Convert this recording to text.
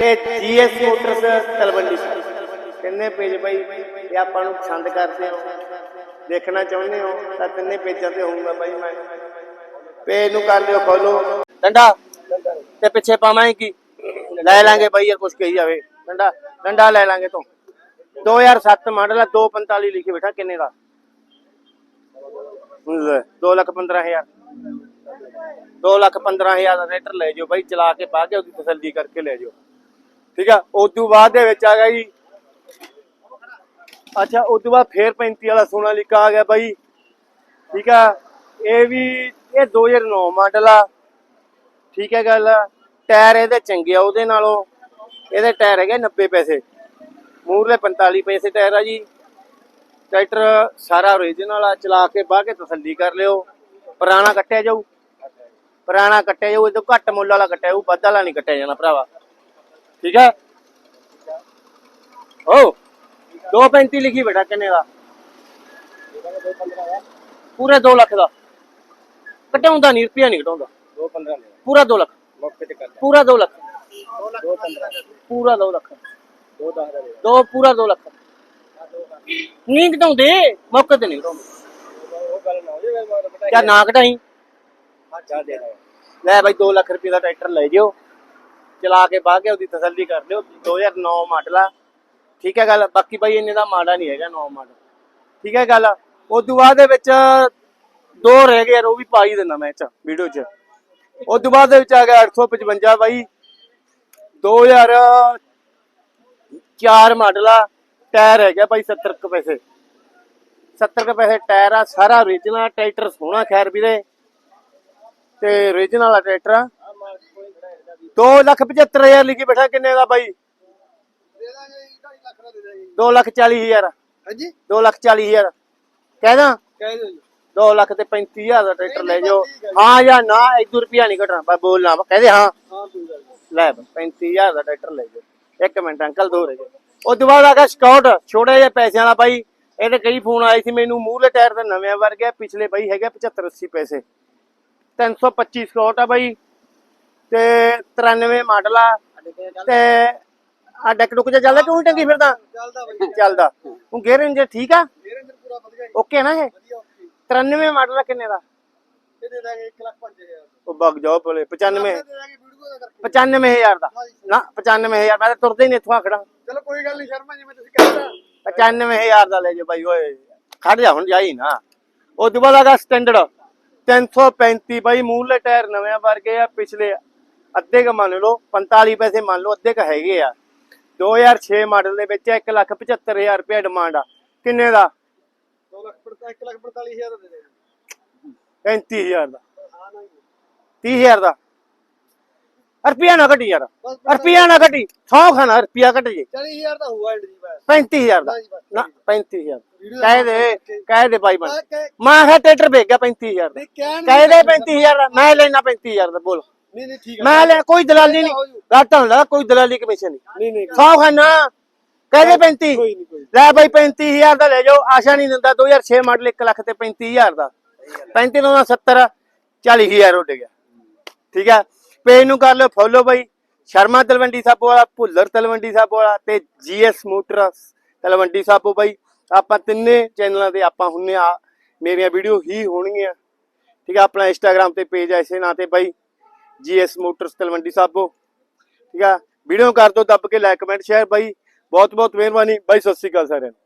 ਤੇ GS motors Talwandi ਤਿੰਨੇ page ਬਾਈ ਇਹ ਆਪਾਂ ਨੂੰ ਪਸੰਦ ਕਰਦੇ ਹੋ, ਦੇਖਣਾ ਚਾਹੁੰਦੇ ਹੋ, ਤਾਂ ਤਿੰਨੇ ਪੇਜਾਂ ਤੇ ਹੋਊਗਾ ਬਾਈ ਮੈਂ। ਪੇਜ ਨੂੰ ਕਰ ਲਿਓ ਫੋਲੋ ਡੰਡਾ, ਤੇ ਪਿੱਛੇ ਪਾਵਾਂਗੇ ਕੀ? ਲੈ ਲਾਂਗੇ ਬਾਈ ਯਾਰ ਕੁਛ ਕਹੀ ਜਾਵੇ। ਡੰਡਾ ਡੰਡਾ ਲੈ ਲਾਂਗੇ ਤੋਂ। 2007 ਮਾਡਲ ਆ 245 ਲਿਖੀ ਬੈਠਾ, ਕਿੰਨੇ ਦਾ? 2 ਲੱਖ 15000 2 ਲੱਖ 15000 ਦਾ ਰੇਟਰ ਲੈ ਜਾਓ ਬਾਈ, ਚਲਾ ਕੇ ਪਾ ਕੇ ਉਹਦੀ ਤਸੱਲੀ ਕਰਕੇ ਲੈ ਜਾਓ। ਠੀਕ ਆ ਉਸ ਤੋਂ ਬਾਅਦ ਦੇ ਵਿੱਚ ਆ ਗਿਆ ਜੀ। ਅੱਛਾ ਉਸ ਤੋਂ ਬਾਅਦ ਫੇਰ 35 ਵਾਲਾ ਸੋਨਾਲੀਕਾ ਆ ਗਿਆ ਬਾਈ। ਠੀਕ ਆ, ਇਹ ਵੀ, ਇਹ 2009 ਮਾਡਲ ਆ। ਠੀਕ ਹੈ ਗੱਲ, ਟਾਇਰ ਇਹਦੇ ਚੰਗੇ ਆ ਉਹਦੇ ਨਾਲੋਂ। ਇਹਦੇ ਟਾਇਰ ਹੈਗੇ 90 ਪੈਸੇ। ਮੂਰਲੇ 45 ਪੈਸੇ ਟਾਇਰ ਆ ਜੀ। ਟਰੈਕਟਰ ਸਾਰਾ ਓਰੀਜਨਲ ਆ, ਚਲਾ ਕੇ ਬਾਹ ਕੇ ਤਸੱਲੀ ਕਰ ਲਿਓ। ਪੁਰਾਣਾ ਕੱਟਿਆ ਜਾਊ। ਪੁਰਾਣਾ ਕੱਟਿਆ ਜਾਊ, ਇਹ ਤੋਂ ਘੱਟ ਮੁੱਲ ਵਾਲਾ ਕੱਟਿਆ ਜਾਊ, ਵੱਧ ਵਾਲਾ ਨਹੀਂ ਕੱਟਿਆ ਜਾਣਾ ਭਰਾਵਾ। ਠੀਕ ਹੈ? ਓ 235 ਲਿਖੀ ਬੇਟਾ ਕਿੰਨੇ ਦਾ? ਪੂਰੇ 2 ਲੱਖ ਦਾ। ਘਟਾਉਂਦਾ ਨਹੀਂ ਰੁਪਿਆ ਨਹੀਂ ਘਟਾਉਂਦਾ। 215 ਲੈ ਪੂਰਾ 2 ਲੱਖ। ਮੌਕੇ ਤੇ ਕਰ ਪੂਰਾ 2 ਲੱਖ। 215 ਪੂਰਾ 2 ਲੱਖ। 210 ਦਾ ਦੇ। ਦੋ ਪੂਰਾ 2 ਲੱਖ। ਨਹੀਂ ਘਟਾਉਂਦੇ ਮੌਕੇ ਤੇ ਨਹੀਂ ਘਟਾਉਂਦੇ। ਉਹ ਗੱਲ ਨਾ ਹੋ ਜਾਵੇ ਮੈਂ ਬਟਾਈ ਕਿਆ ਨਾ ਘਟਾਈ। ਹਾਂ ਚਾਹ ਦੇ। ਦੇ ਲੈ ਬਾਈ 2 ਲੱਖ ਰੁਪਏ ਦਾ ਟਰੈਕਟਰ ਲੈ ਜਿਓ। ਚਲਾ ਕੇ ਬਾਹ ਕੇ ਉਹਦੀ ਤਸੱਲੀ ਕਰ ਲਿਓ। 2009 ਮਾਡਲ ਆ। ਠੀਕ ਹੈ ਗੱਲ? ਬਾਕੀ ਬਾਈ ਇੰਨੇ ਦਾ ਮਾੜਾ ਨਹੀਂ ਹੈਗਾ 9 ਮਾਡਲ। ਠੀਕ ਹੈ ਗੱਲ? ਉਸ ਤੋਂ ਬਾਅਦ ਦੇ ਵਿੱਚ ਦੋ ਰਹਿ ਗਏ ਯਾਰ, ਉਹ ਵੀ ਪਾ ਦਿੰਦਾ ਮੈਂ ਚ ਵੀਡੀਓ ਚ। ਉਸ ਤੋਂ ਬਾਅਦ ਦੇ ਵਿੱਚ ਆ ਗਿਆ 855 ਬਾਈ। 2004 ਮਾਡਲ ਆ। ਟਾਇਰ ਹੈਗਾ ਬਾਈ 70 ਕੁ ਪੈਸੇ। 70 ਕੁ ਪੈਸੇ ਟਾਇਰ ਆ, ਸਾਰਾ ਓਰੀਜਨਲ ਟਰੈਕਟਰ ਸੋਹਣਾ ਖੈਰ ਵੀਰੇ। ਤੇ ਓਰੀਜਨਲ ਆ ਟਰੈਕਟਰ। ਆ 275000 ਲਿਖੀ ਬੈਠਾ ਕਿੰਨੇ ਦਾ ਬਾਈ? ਦੇ ਦਾਂਗੇ 2.5 ਲੱਖ ਦਾ ਦੇ ਦਾਂਗੇ 240000 ਹਾਂਜੀ? 240000 ਕਹਿਦਾ ਕਹਿ ਦਿਓ ਜੀ। 2 ਲੱਖ ਤੇ 35000 ਦਾ ਟਰੈਕਟਰ ਲੈ ਜਾਓ। ਹਾਂ ਜਾਂ। ਨਾ 1 ਰੁਪਿਆ ਨਹੀਂ ਘਟਣਾ। ਬਸ ਬੋਲਣਾ ਕਹਦੇ ਹਾਂ। ਹਾਂ ਕੋਈ ਗੱਲ ਨਹੀਂ ਲੈ ਬਈ, 35000 ਦਾ ਟਰੈਕਟਰ ਲੈ ਜਾਓ। ਇੱਕ ਮਿੰਟ ਅੰਕਲ ਦੋ ਰਹਿ ਗਏ ਉਸ ਤੋਂ ਬਾਅਦ ਆ ਗਿਆ ਸਕਾਊਟ ਛੋਟੇ ਜਿਹੇ ਪੈਸਿਆਂ ਵਾਲਾ ਬਾਈ। ਇਹਦੇ ਕਈ ਫੋਨ ਆਏ ਸੀ ਮੈਨੂੰ ਮੂਹਰੇ ਟਾਇਰ ਤੇ ਨਵੇਂ ਵਰਗੇ ਪਿਛਲੇ ਬਾਈ ਹੈਗੇ 75 80 ਪੈਸੇ। 325 ਸਕਾਊਟ ਆ ਬਾਈ। ਤੇ 93 ਮਾਡਲ ਆ। ਤੇ ਆ ਡੈਕ ਡੁੱਕ ਜਿਹਾ ਚੱਲਦਾ ਕਿਉਂ ਟੰਗੀ ਫਿਰਦਾ ਚੱਲਦਾ ਬਾਈ। ਚੱਲਦਾ। ਉਹ ਗੇਅਰ ਇੰਜਨ ਠੀਕ ਆ? ਮੇਰੇ ਅੰਦਰ ਪੂਰਾ ਵਧੀਆ ਓਕੇ ਨਾ ਇਹ? ਵਧੀਆ ਓਕੇ 93 ਮਾਡਲ ਆ ਕਿੰਨੇ ਦਾ? ਇਹ ਦੇ ਦਾਂਗੇ 1 ਲੱਖ 5000 ਉਹ ਬਗ ਜਾਓ ਭਲੇ 95 ਦੇ ਦਾਂਗੇ ਵੀਡੀਓ ਦਾ ਕਰਕੇ। 95000 ਦਾ। ਨਾ 95000 ਮੈਂ ਤਾਂ ਤੁਰਦਾ ਹੀ ਨਹੀਂ ਇੱਥੋਂ ਆਖੜਾ। ਚਲੋ ਕੋਈ ਗੱਲ ਨਹੀਂ ਸ਼ਰਮਾ ਜਿਵੇਂ ਤੁਸੀਂ ਕਹਿੰਦਾ 95000 ਦਾ ਲੈ ਜਾ ਬਾਈ ਓਏ। ਖੜ ਜਾ ਹੁਣ ਜਾਈ ਨਾ। ਉਹ ਤੋਂ ਬਾਅਦ ਆਗਾ ਸਟੈਂਡਰਡ 335 ਬਾਈ ਮੂਹਰਲੇ ਟਾਇਰ ਨਵੇਂ ਵਰਗੇ ਆ ਪਿਛਲੇ ਅੱਧੇ ਕ ਮੰਨ ਲਓ 45 ਪੈਸੇ ਮੰਨ ਲਓ ਅੱਧੇ ਕ ਹੈਗੇ ਆ। 2006 ਮਾਡਲ ਦੇ ਵਿੱਚ 175000 ਰੁਪਏ ਡਿਮਾਂਡ ਆ। ਕਿੰਨੇ ਦਾ? 2 ਲੱਖ 1 ਲੱਖ 45000 ਦਾ ਦੇ। ਦਾਂਗੇ 35000 ਦਾ। ਹਾਂ ਨਹੀਂ। 30000 ਦਾ? ਰੁਪਿਆ ਨਾ ਘਟੀ ਯਾਰ। ਰੁਪਿਆ ਨਾ ਘਟੀ। ਸੌ ਖਾਣਾ ਰੁਪਿਆ ਘਟ ਜੇ। 40000 ਦਾ ਹੋਊਗਾ ਐਂਡ ਜੀ ਬਸ 35000 ਦਾ। ਨਾ 35000 ਵੀਡੀਓ ਕਹਿ ਦੇ ਕਹਿ ਦੇ ਬਾਈ ਮੈਂ ਮੈਂ ਕਿਹਾ ਟਰੈਕਟਰ ਵੇਚ ਗਿਆ 35000 ਦਾ। ਕਹਿ ਦੇ 35000 ਦਾ। ਮੈਂ ਲੈਣਾ 35000 ਦਾ ਬੋਲ। ਨਹੀਂ ਨਹੀਂ ਠੀਕ ਹੈ ਮੈਂ ਲੈ ਕੋਈ ਦਲਾਲੀ ਨਹੀਂ ਘਾਟਾ ਹੁੰਦਾ ਕੋਈ ਦਲਾਲੀ ਕਮਿਸ਼ਨ ਨਹੀਂ। ਨਹੀਂ ਨਹੀਂ ਸੌ ਖਾਨਾ ਕਹਿ ਦੇ 35 ਕੋਈ ਨਹੀਂ ਕੋਈ ਲੈ ਬਾਈ 35000 ਦਾ ਲੈ ਜਾਓ। ਆਸ਼ਾ ਨਹੀਂ ਦਿੰਦਾ 2006 ਮਾਡਲ 1 ਲੱਖ ਤੇ 35000 ਦਾ। 35 ਤੋਂ 70 40000 ਉੱਡ ਗਿਆ। ਠੀਕ ਹੈ ਪੇਜ ਨੂੰ ਕਰ ਲਿਓ ਫੋਲੋ ਬਾਈ। ਸ਼ਰਮਾ ਤਲਵੰਡੀ ਸਾਬੋ ਵਾਲਾ ਭੁੱਲਰ ਤਲਵੰਡੀ ਸਾਬੋ ਵਾਲਾ ਤੇ ਜੀਐਸ ਮੋਟਰਸ ਤਲਵੰਡੀ ਸਾਬੋ ਬਾਈ। ਆਪਾਂ ਤਿੰਨੇ ਚੈਨਲਾਂ ਤੇ ਆਪਾਂ ਹੁੰਨੇ ਆ। ਮੇਰੀਆਂ ਵੀਡੀਓ ਹੀ ਹੋਣਗੀਆਂ। ਠੀਕ ਹੈ ਆਪਣਾ ਇੰਸਟਾਗ੍ਰam ਤੇ ਪੇਜ ਐਸੇ ਨਾਂ ਤੇ ਬਾਈ। GS motors Talwandi Sabo. ਠੀਕ ਆ? ਵੀਡੀਓ ਕਰ ਦਿਓ ਦੱਬ ਕੇ ਲਾਈਕ ਕਮੈਂਟ ਸ਼ੇਅਰ ਬਾਈ। ਬਹੁਤ ਬਹੁਤ ਮਿਹਰਬਾਨੀ। ਬਾਈ, ਸਤਿ ਸ਼੍ਰੀ ਅਕਾਲ ਸਾਰਿਆਂ ਨੂੰ।